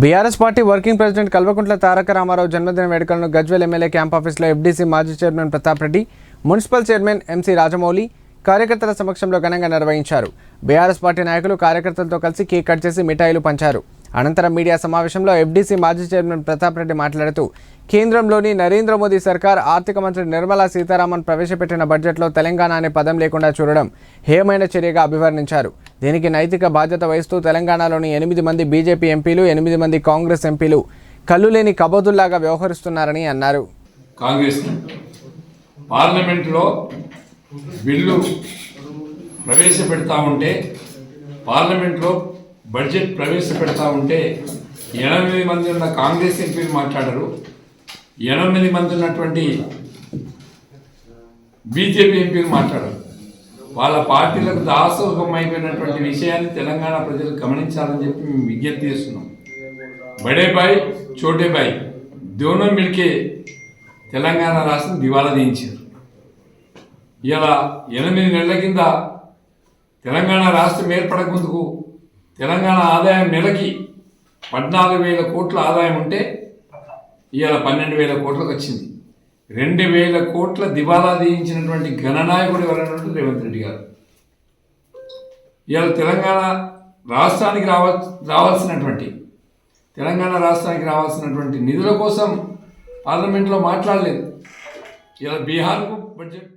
BRS party working president Kalvakuntla Taraka Rama Rao జన్మదిన వేడుకలను Gajwel MLA camp ఆఫీస్లో FDC మాజీ chairman Pratap Reddy municipal chairman MC Rajamouli కార్యకర్తల సమక్షంలో ఘనంగా నిర్వహించారు. బీఆర్ఎస్ పార్టీ నాయకులు కార్యకర్తలతో కలిసి కేక్ కట్ చేసి మిఠాయిలు పంచారు. అనంతరం మీడియా సమావేశంలో ఎఫ్డీసీ మాజీ చైర్మన్ ప్రతాప్ రెడ్డి మాట్లాడుతూ కేంద్రంలోని నరేంద్ర మోదీ సర్కార్ ఆర్థిక మంత్రి నిర్మలా సీతారామన్ ప్రవేశపెట్టిన బడ్జెట్లో తెలంగాణ అనే పదం లేకుండా చూడడం హేయమైన చర్యగా అభివర్ణించారు. దీనికి నైతిక బాధ్యత వహిస్తూ తెలంగాణలోని ఎనిమిది మంది బీజేపీ ఎంపీలు ఎనిమిది మంది కాంగ్రెస్ ఎంపీలు కళ్ళు లేని కబోదుల్లాగా వ్యవహరిస్తున్నారని అన్నారు. కాంగ్రెస్ పార్లమెంట్లో బిల్లు ప్రవేశపెడతా ఉంటే పార్లమెంట్లో బడ్జెట్ ప్రవేశపెడతా ఉంటే ఎనభై మంది ఉన్న కాంగ్రెస్ ఎంపీలు మాట్లాడరు. ఎనిమిది మంది ఉన్నటువంటి బీజేపీ ఎంపీలు మాట్లాడరు. వాళ్ళ పార్టీలకు దాసోహమైపోయినటువంటి విషయాన్ని తెలంగాణ ప్రజలు గమనించాలని చెప్పి మేము విజ్ఞప్తి చేస్తున్నాం. బడే బాయ్ చోటే బాయ్ దోనం మిల్కే తెలంగాణ రాష్ట్రం దివాలా తీయించారు. ఇలా ఎనిమిది నెలల కింద తెలంగాణ రాష్ట్రం ఏర్పడక ముందుకు తెలంగాణ ఆదాయం నెలకి పద్నాలుగు వేల కోట్ల ఆదాయం ఉంటే ఇవాళ పన్నెండు వేల కోట్లకు వచ్చింది. రెండు వేల కోట్ల దివాలా తీయించినటువంటి ఘననాయకుడు ఎవరైనటువంటి రేవంత్ రెడ్డి గారు. ఇవాళ తెలంగాణ రాష్ట్రానికి రావ రావాల్సినటువంటి తెలంగాణ రాష్ట్రానికి రావాల్సినటువంటి నిధుల కోసం పార్లమెంట్లో మాట్లాడలేదు. ఇలా బీహార్కు బడ్జెట్